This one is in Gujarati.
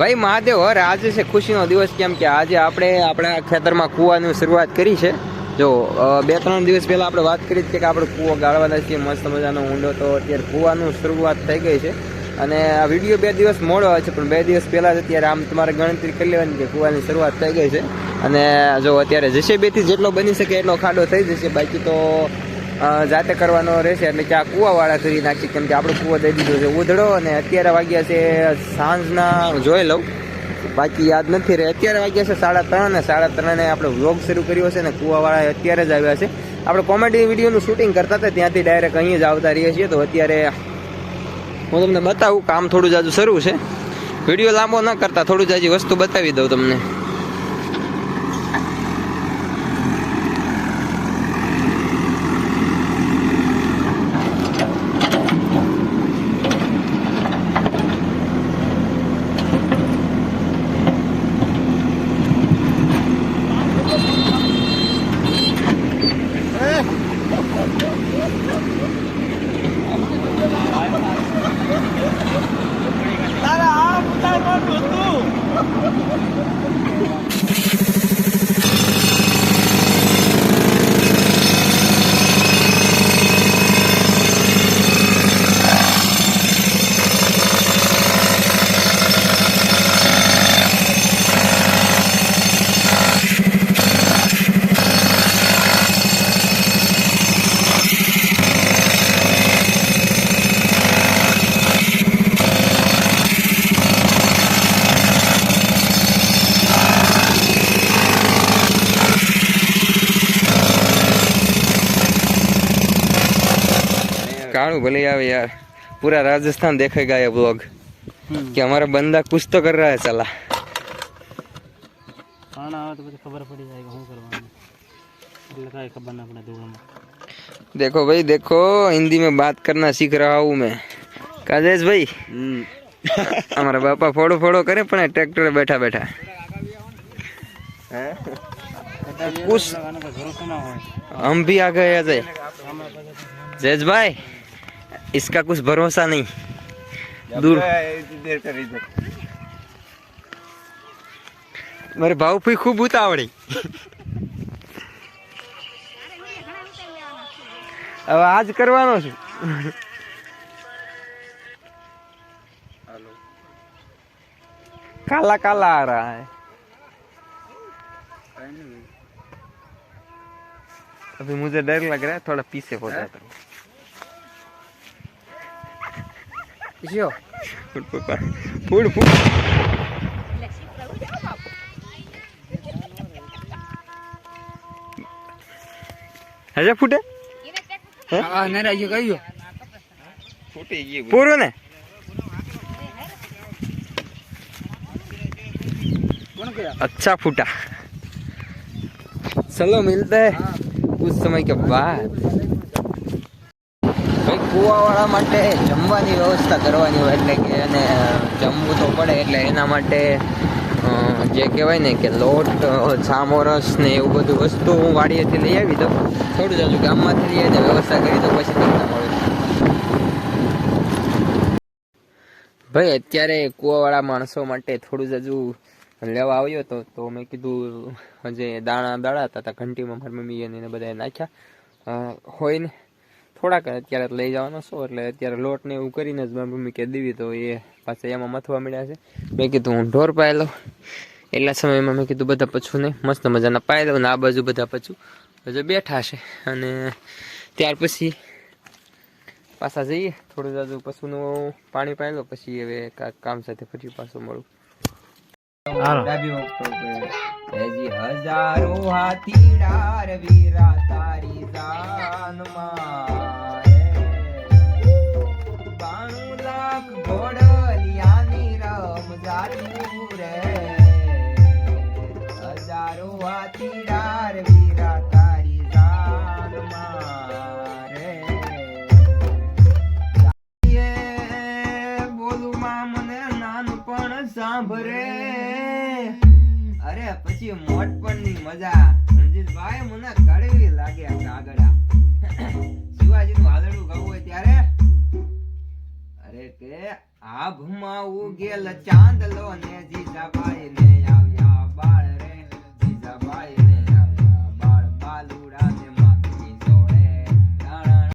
ભાઈ મહાદેવ હર આજે છે ખુશીનો દિવસ કેમ કે આજે આપણે આપણા ખેતરમાં કૂવાની શરૂઆત કરી છે. જો બે ત્રણ દિવસ પહેલાં આપણે વાત કરી હતી કે આપણે કૂવો ગાળવાના છીએ, મસ્ત મજાનો ઊંડો, તો અત્યારે કૂવાનું શરૂઆત થઈ ગઈ છે. અને આ વીડિયો બે દિવસ મોડો હોય છે પણ બે દિવસ પહેલાં જ અત્યારે આમ તમારે ગણતરી કરી લેવાની કે કૂવાની શરૂઆત થઈ ગઈ છે. અને જો, અત્યારે જશે બેથી જેટલો બની શકે એટલો ખાડો થઈ જશે. બાકી તો જાતે કરવાનો રહેશે એટલે કે કૂવાવાળા કરી નાખી, કેમ કે આપણે કૂવો દઈ દીધો છે. ઉધડો અને અત્યારે વાગ્યા છે સાંજના, જોઈ લઉં. બાકી યાદ નથી રહે. અત્યારે વાગ્યા છે સાડા ત્રણ ને સાડા ત્રણે આપણે વ્લોગ શરૂ કર્યો છે ને કૂવાવાળા અત્યારે જ આવ્યા છે. આપણે કોમેડી વિડીયોનું શૂટિંગ કરતા હતા, ત્યાંથી ડાયરેક્ટ અહીં જ આવતા રહીએ છીએ. તો અત્યારે હું તમને બતાવું, કામ થોડું જાજુ શરૂ છે. વીડિયો લાંબો ન કરતા, થોડું જાજી વસ્તુ બતાવી દઉં તમને. Tara, ah, putar, mano, tu! ठाणू भले आवे यार पूरा राजस्थान देखेगा ये ब्लॉग कि हमारा बंदा कुछ तो कर रहा है चला देखो भाई देखो हिंदी में बात करना सीख रहा हूँ मैं काजेश भाई हमारा बापा फोड़ो फोड़ो करे पर ट्रैक्टर बैठा बैठा कुछ हम भी आ गए जयेश भाई इसका कुछ भरोसा नहीं दूर મારે ભાવ ફી ખૂબ ઉતાવળી હવે આજ કરવાનો છું काला काला आ रहा है अभी मुझे डर लग रहा है थोड़ा पीछे हो जाता हूँ फुट पप्पा फुट फुट હજે ફૂટે હા ને રાજ્ય કહ્યું ફૂટી ગયું પૂરું ને કોણ કયા अच्छा फूटा चलो मिलते हैं कुछ समय के बाद ભાઈ કુવાવાળા માટે જમવાની વ્યવસ્થા કરવાની હોય એટલે કે એને જમવું તો પડે એટલે એના માટે જે કહેવાય ને કે લોટ સામોરસ ને એવું બધું વસ્તુ હું વાડીએથી લઈ આવી દઉં. થોડું જાજુ ગામમાંથી લઈ આવીને વ્યવસ્થા કરી દઉં પછી તમને મળે ભાઈ, અત્યારે કૂવાવાળા માણસો માટે થોડું જ હજુ લેવા આવ્યો તો તો મેં કીધું જે દાણા દળાતા હતા ઘંટીમાં મારી મમ્મી એને બધા નાખ્યા. હોય ને? થોડાક અત્યારે લઈ જવાનો છો એટલે અત્યારે લોટ ને એવું કરીને જ મારી મમ્મી કે દેવી તો એ પાછા એમાં મથવા મળ્યા છે. મેં કીધું હું ઢોર પાઈ લઉં એટલા સમયમાં મેં કીધું બધા પછું ને મસ્ત મજાના પાઈ લઉં ને આ બાજુ બધા પછું હજુ બેઠા છે. અને ત્યાર પછી પાછા જઈએ. થોડું જાજુ પશુનું પાણી પાઈ લો પછી હવે કામ સાથે ફરી પાછું મળું. હજી હજારો હાથી વીરા તારી જાનમાં. સાંભળે. અરે, પછી મોટપણની મજા. રણજીતભાઈ મને કડવી લાગે આ કાગડા. શિવાજીનું વાદળું ગાવું હોય ત્યારે? અરે, કે આભમાં ઉગેલ ચાંદલો ને જે ને પાયે